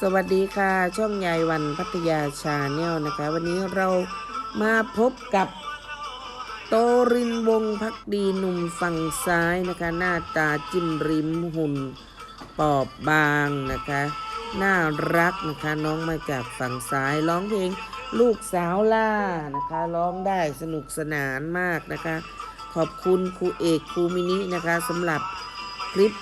สวัสดีค่ะ ช่องยายวันพัทยาชาแนลนะคะ วันนี้เรามาพบกับโตรินวงพักดีหนุ่มฝั่งซ้ายนะคะ หน้าตาจิ้มริมหุ่นปอบบางนะคะ น่ารักนะคะน้องมาจากฝั่งซ้ายร้องเพลงลูกสาวล่านะคะร้องได้สนุกสนานมากนะคะ ขอบคุณครูเอกครูมินินะคะสำหรับ ลิป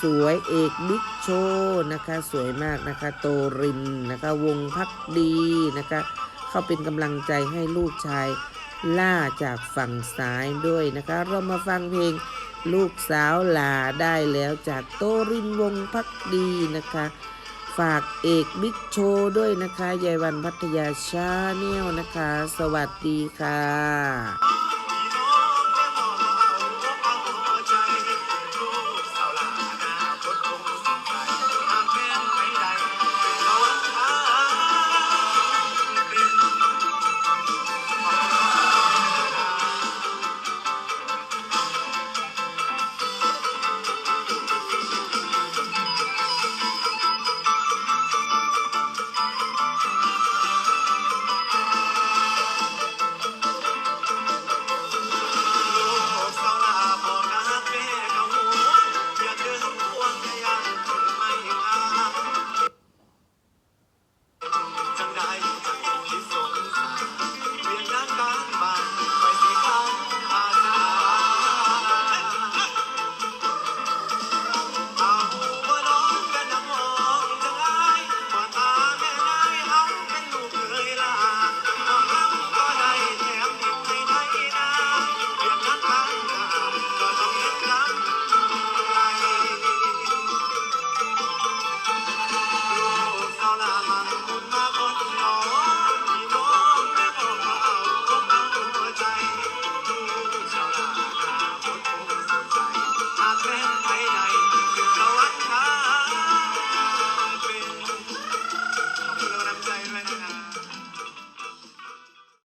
สวยๆ เอกบิ๊กโชว์นะคะ สวยมากนะคะ โตรินนะคะ วงพักดีนะคะ เข้าเป็นกำลังใจให้ลูกชายล่าจากฝั่งซ้ายด้วยนะคะ เรามาฟังเพลงลูกสาวลาได้แล้วจากโตรินวงพักดีนะคะ ฝากเอกบิ๊กโชว์ด้วยนะคะยายวันพัทยาชาแนลนะคะ สวัสดีค่ะ